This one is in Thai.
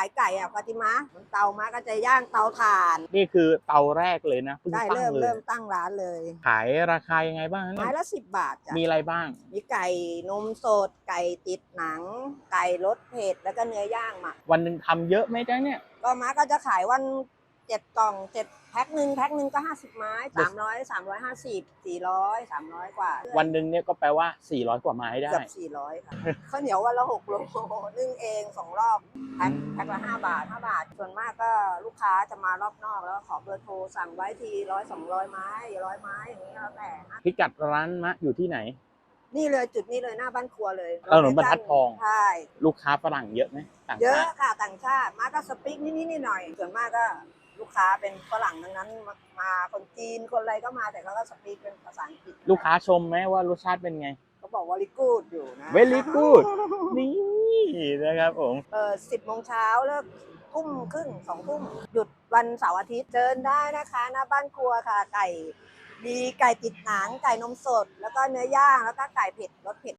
ายไก่อะฟาติมะบนเตามาก็จะย่างเตาถ่าน นี่คือเตาแรกเลยนะเพิ่งได้ตั้เริ่งมเลยเริ่มตั้งร้านเลยขายราคายังไงบ้างเนี่ไม้ยละสิบบาทจ้ะมีอะไรบ้าง มีไก่นมสด ไก่ติดหนัง ไก่รสเผ็ดแล้วก็เนื้อย่างหมัก วันหนึ่งทำเยอะไหมจ๊ะเนี่ย ก็มาก็จะขายวัน เจ็ดกล่องเจ็ดแพ็คหนึ่งแพ็คหนึ่งก็ห้าสิบไม้สามร้อยสามร้อยห้าสิบสี่ร้อยสามร้อยกว่าวันหนึ่งเนี่ยก็แปลว่า 400 กว่าไม้ได้ เกือบสี่ร้อยค่ะข้าวเหนียววันละหกโลนึ่งเองสองรอบแพ็คแพ็คละห้าบาทห้าบาท ส่วนมากก็ลูกค้าจะมารอบนอกแล้วขอเบอร์โทรสั่งไว้ทีร้อยสองร้อยไม้ร้อยไม้อย่างนี้แล้วแต่นะพิกัดร้านมะอยู่ที่ไหน นี่เลยจุดนี้เลยหน้าบ้านครัวเลยถนนบรรทัดทอง ใช่ ลูกค้าฝรั่งเยอะไหมต่างเยอะชาติค่ะต่างชาติมาก็สปิกนิดนิดๆหน่อยๆส่วนมากก็ ลูกค้าเป็นฝรั่งทั้งนั้นมามาคนจีนคนอะไรก็มาแต่เขาก็สปิกเป็นภาษาอังกฤษลูกค้าชมไหมว่ารสชาติเป็นไง เขาบอกว่าลิกูดอยู่นะ very good นี่นะครับผม เออสิบโมงเช้าเลิกทุ่มครึ่งสองทุ่มหยุดวันเสาร์อาทิตย์เชิญได้นะคะหน้าบ้านครัวค่ะ ไก่มีไก่ติดหนังไก่นมสด แล้วก็เนื้อย่างแล้วก็ไก่เผ็ดรสเผ็ด